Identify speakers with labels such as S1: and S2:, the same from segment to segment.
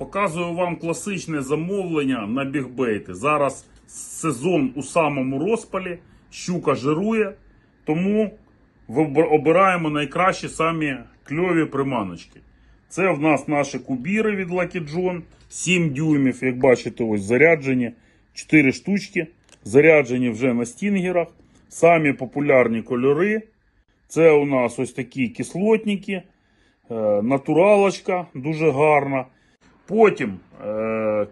S1: Показую вам класичне замовлення на бігбейти. Зараз сезон у самому розпалі, щука жирує, тому обираємо найкращі самі кльові приманочки. Це в нас наші кубіри від Lucky John, 7 дюймів, як бачите, ось заряджені, 4 штучки, заряджені вже на стінгерах. Самі популярні кольори. Це у нас ось такі кислотники, е, натуралочка дуже гарна. Потім е,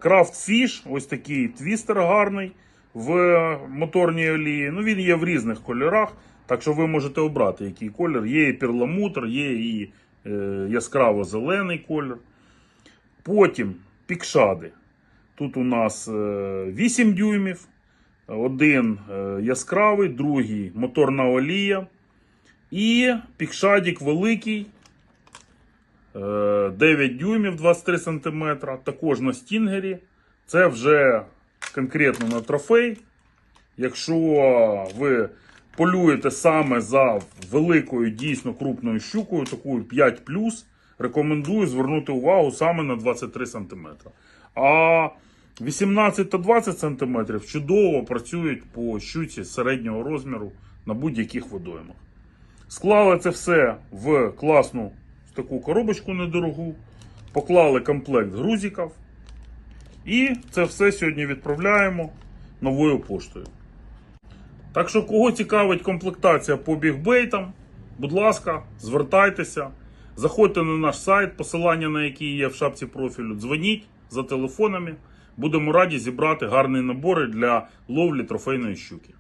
S1: Craft Fish, ось такий твістер гарний в моторній олії. Ну, він є в різних кольорах, так що ви можете обрати, який колір. Є і перламутр, є і е, яскраво-зелений колір. Потім пікшади. Тут у нас е, 8 дюймів, один е, яскравий, другий моторна олія. І пікшадік великий, е, 9 дюймів 23 см, також на стінгері. Це вже конкретно на трофей. Якщо ви полюєте саме за великою, дійсно крупною щукою, такою 5 рекомендую звернути увагу саме на 23 см. А 18 та 20 см чудово працюють по щуці середнього розміру на будь-яких водоймах. Склали це все в класну таку коробочку недорогу, поклали комплект грузиків. І це все сьогодні відправляємо новою поштою. Так що, кого цікавить комплектація по бігбейтам, будь ласка, звертайтеся, заходьте на наш сайт, посилання на який є в шапці профілю, дзвоніть за телефонами. Будемо раді зібрати гарні набори для ловлі трофейної щуки.